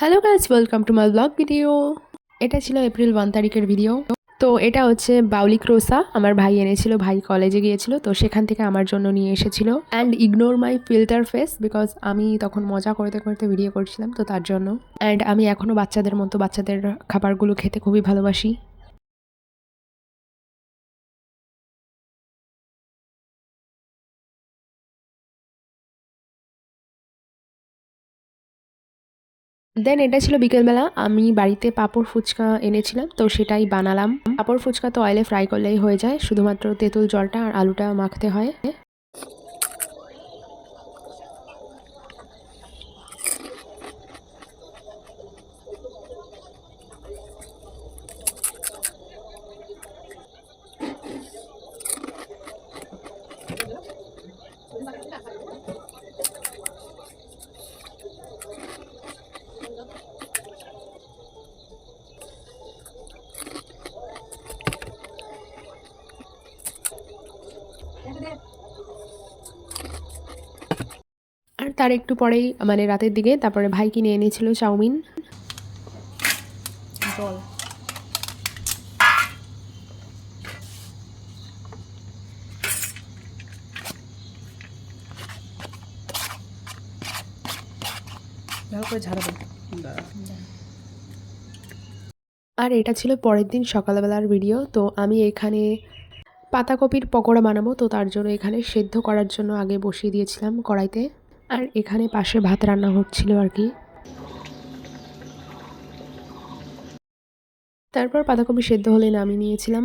Hello guys welcome to my blog video এটা ছিল April one তারিখের ভিডিও তো এটা হচ্ছে বাউলি ক্রোসা। আমার ভাই এনেছিল, ভাই কলেজে গিয়েছিল, তো সেখান থেকে আমার জন্য নিয়ে এসেছিল। And ignore my filter face because আমি তখন মজা করতে করতে ভিডিও করছিলাম, তো তার জন্য। অ্যান্ড আমি এখনও বাচ্চাদের মতো বাচ্চাদের খাবারগুলো খেতে খুবই ভালোবাসি। দেন এটা ছিল বিকেলবেলা, আমি বাড়িতে পাপড় ফুচকা এনেছিলাম, তো সেটাই বানালাম। পাপড় ফুচকা তো অয়েলে ফ্রাই করলেই হয়ে যায়, শুধুমাত্র তেঁতুল জলটা আর আলুটা মাখতে হয়। তার একটু পরেই মানে রাতের দিকে তারপরে ভাই কিনে এনেছিল চাউমিন। জল। ভালো করে ঝাড়া আর এটা ছিল পরের দিন সকালবেলার ভিডিও তো আমি এখানে পাতাকপির পকোড়া বানাবো তো তার জন্য এখানে সেদ্ধ করার জন্য আগে বসিয়ে দিয়েছিলাম কড়াইতে। আর এখানে পাশে ভাত রান্না হচ্ছিল আর কি। তারপর পাতাকপি সেদ্ধ হলে নামিয়ে নিয়েছিলাম।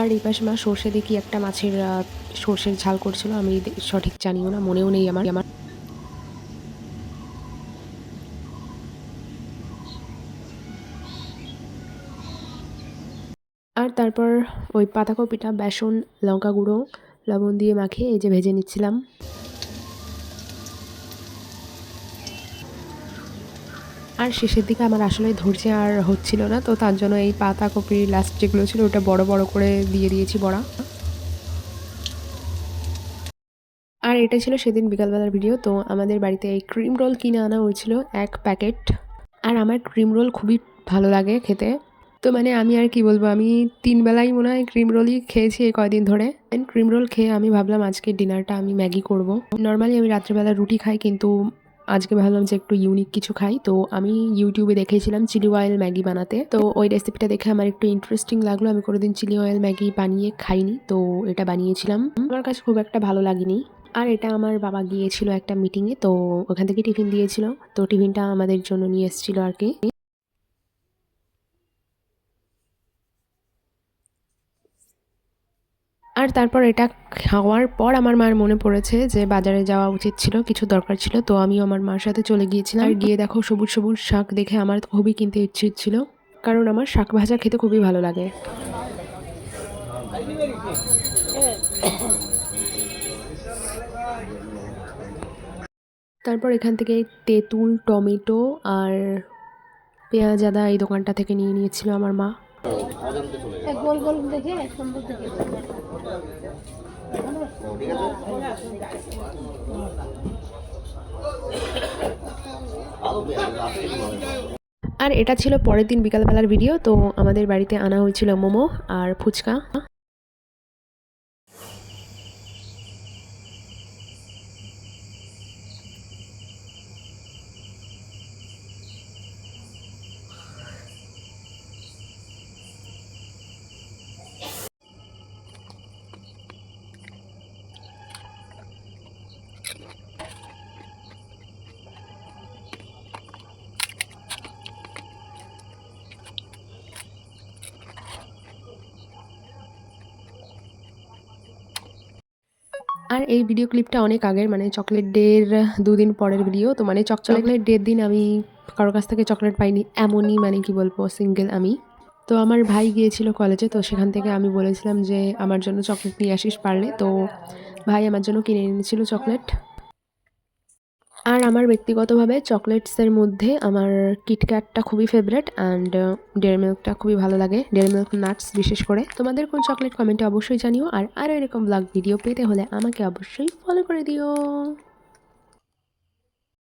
আর এই পাশে মা সর্ষে দেখি একটা মাছের সর্ষের ঝাল করছিল, আমি সঠিক জানিও না, মনেও নেই আমার আমার। আর তারপর ওই পাতাকপিটা, বেসন, লঙ্কা গুঁড়ো লবণ দিয়ে মাখিয়ে এই যে ভেজে নিচ্ছিলাম। আর শেষের দিকে আমার আসলে ধৈর্য আর হচ্ছিল না, তো তার জন্য এই পাতা পাতাকপির লাস্ট যেগুলো ছিল ওটা বড় বড় করে দিয়ে দিয়েছি বড়া। আর এটা ছিল সেদিন বিকালবেলার ভিডিও তো আমাদের বাড়িতে এই ক্রিম রোল কিনে আনা হয়েছিল এক প্যাকেট আর আমার ক্রিম রোল খুবই ভালো লাগে খেতে। তো মানে আমি আর কি বলব, আমি তিন বেলাই মনে হয় ক্রিম রোলই খেয়েছি এই কয়দিন ধরে। অ্যান্ড ক্রিম রোল খেয়ে আমি ভাবলাম আজকে ডিনারটা আমি ম্যাগি করব। নর্মালি আমি রাত্রেবেলা রুটি খাই, কিন্তু আজকে ভাবলাম যে একটু ইউনিক কিছু খাই। তো আমি ইউটিউবে দেখেছিলাম চিলি অয়েল ম্যাগি বানাতে। তো ওই রেসিপিটা দেখে আমার একটু ইন্টারেস্টিং লাগল। আমি কোনোদিন চিলি অয়েল ম্যাগি বানিয়ে খাইনি, তো এটা বানিয়েছিলাম। আমার কাছে খুব একটা ভালো লাগেনি। আর এটা আমার বাবা গিয়েছিল একটা মিটিংয়ে তো ওখান থেকে টিফিন দিয়েছিল। তো টিফিনটা আমাদের জন্য নিয়ে এসেছিল আর কি। আর তারপর এটা খাওয়ার পর আমার মার মনে পড়েছে যে বাজারে যাওয়া উচিত ছিল, কিছু দরকার ছিল, তো আমিও আমার মার সাথে চলে গিয়েছিলাম। আর গিয়ে দেখো সবুজ সবুজ শাক দেখে আমার খুবই কিনতে ইচ্ছে ছিল, কারণ আমার শাক ভাজা খেতে খুবই ভালো লাগে। তারপর এখান থেকে তেঁতুল, টমেটো আর পেঁয়াজ আদা এই দোকানটা থেকে নিয়ে নিয়েছিল আমার মা। গোল গোল দেখে সুন্দর দেখে আর এটা ছিল পরের দিন বিকালবেলার ভিডিও তো আমাদের বাড়িতে আনা হয়েছিল মোমো আর ফুচকা। আর এই ভিডিও ক্লিপটা অনেক আগের মানে চকলেট ডের দুদিন পরের ভিডিও তো মানে চক চকলেট ডের দিন আমি কারোর কাছ থেকে চকলেট পাইনি এমনই মানে কি বলব সিঙ্গেল আমি। তো আমার ভাই গিয়েছিল কলেজে তো সেখান থেকে আমি বলেছিলাম যে আমার জন্য চকলেট নিয়ে আসিস পারলে। তো ভাই আমার জন্য কিনে এনেছিল চকলেট আর আমার ব্যক্তিগতভাবে চকলেটসের মধ্যে আমার কিটক্যাটটা খুবই ফেভারেট অ্যান্ড ডেয়ার মিল্কটা খুবই ভালো লাগে। ডেয়ারি মিল্ক নাটস বিশেষ করে। তোমাদের কোন চকলেট কমেন্টে অবশ্যই জানিও। আর আরও এরকম ব্লগ ভিডিও পেতে হলে আমাকে অবশ্যই ফলো করে দিও।